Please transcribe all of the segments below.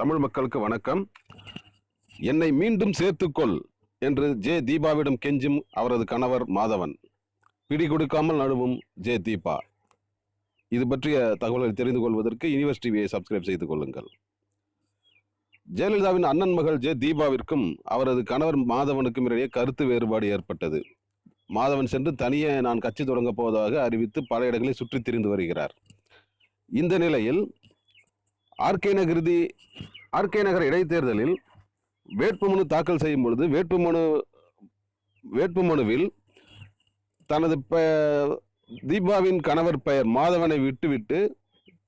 தமிழ் மக்களுக்கு வணக்கம். என்னை மீண்டும் சேர்த்துக்கொள் என்று ஜே தீபாவிடம் கெஞ்சும் அவரது கணவர் மாதவன். பிடி கொடுக்காமல் நழுவும் ஜே தீபா. இது பற்றிய தகவல்களை தெரிந்து கொள்வதற்கு யூனிவர்ஸ் டிவியை சப்ஸ்கிரைப் செய்து கொள்ளுங்கள். ஜெயலலிதாவின் அண்ணன் மகள் ஜே தீபாவிற்கும் அவரது கணவர் மாதவனுக்கும் இடையே கருத்து வேறுபாடு ஏற்பட்டது. மாதவன் சென்று தனியே நான் கட்சி தொடங்கப் போவதாக அறிவித்து பல இடங்களை சுற்றித் திரிந்து வருகிறார். இந்த நிலையில் ஆர்கே நகிருதி ஆர்கே நகர் இடைத்தேர்தலில் வேட்புமனு தாக்கல் செய்யும் பொழுது வேட்புமனு வேட்புமனுவில் தனது பெ தீபாவின் கணவர் பெயர் மாதவனை விட்டுவிட்டு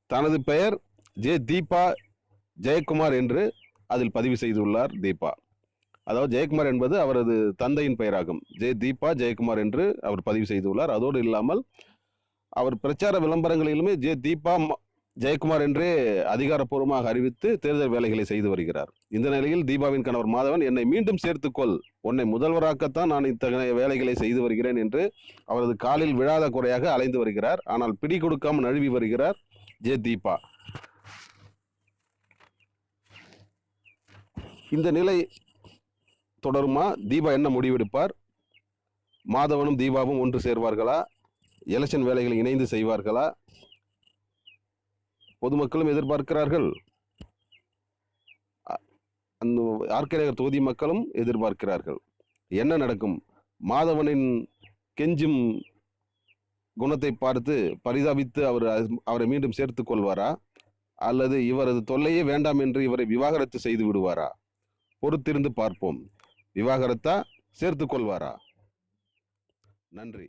தனது பெயர் ஜே தீபா ஜெயக்குமார் என்று அதில் பதிவு செய்துள்ளார் தீபா. அதாவது ஜெயக்குமார் என்பது அவரது தந்தையின் பெயராகும். ஜே தீபா ஜெயக்குமார் என்று அவர் பதிவு செய்துள்ளார். அதோடு இல்லாமல் அவர் பிரச்சார விளம்பரங்களிலுமே ஜே தீபா ஜெயக்குமார் என்றே அதிகாரப்பூர்வமாக அறிவித்து தேர்தல் வேலைகளை செய்து வருகிறார். இந்த நிலையில் தீபாவின் கணவர் மாதவன் என்னை மீண்டும் சேர்த்துக்கொள். உன்னை முதல்வராக்கத்தான் நான் இத்தகைய வேலைகளை செய்து வருகிறேன் என்று அவரது காலில் விழாத குறையாக அலைந்து வருகிறார். ஆனால் பிடி கொடுக்காமல் நழுவி வருகிறார் ஜே. தீபா. இந்த நிலை தொடருமா? தீபா என்ன முடிவெடுப்பார்? மாதவனும் தீபாவும் ஒன்று சேர்வார்களா? எலெக்ஷன் வேலைகளை இணைந்து செய்வார்களா? பொதுமக்களும் எதிர்பார்க்கிறார்கள். அந்த ஆர்கே நகர் தொகுதி மக்களும் எதிர்பார்க்கிறார்கள். என்ன நடக்கும்? மாதவனின் கெஞ்சும் குணத்தை பார்த்து பரிதாபித்து அவர் அவரை மீண்டும் சேர்த்து கொள்வாரா? அல்லது இவரது தொல்லையே வேண்டாம் என்று இவரை விவாகரத்து செய்து விடுவாரா? பொறுத்திருந்து பார்ப்போம். விவாகரத்தா? சேர்த்து கொள்வாரா? நன்றி.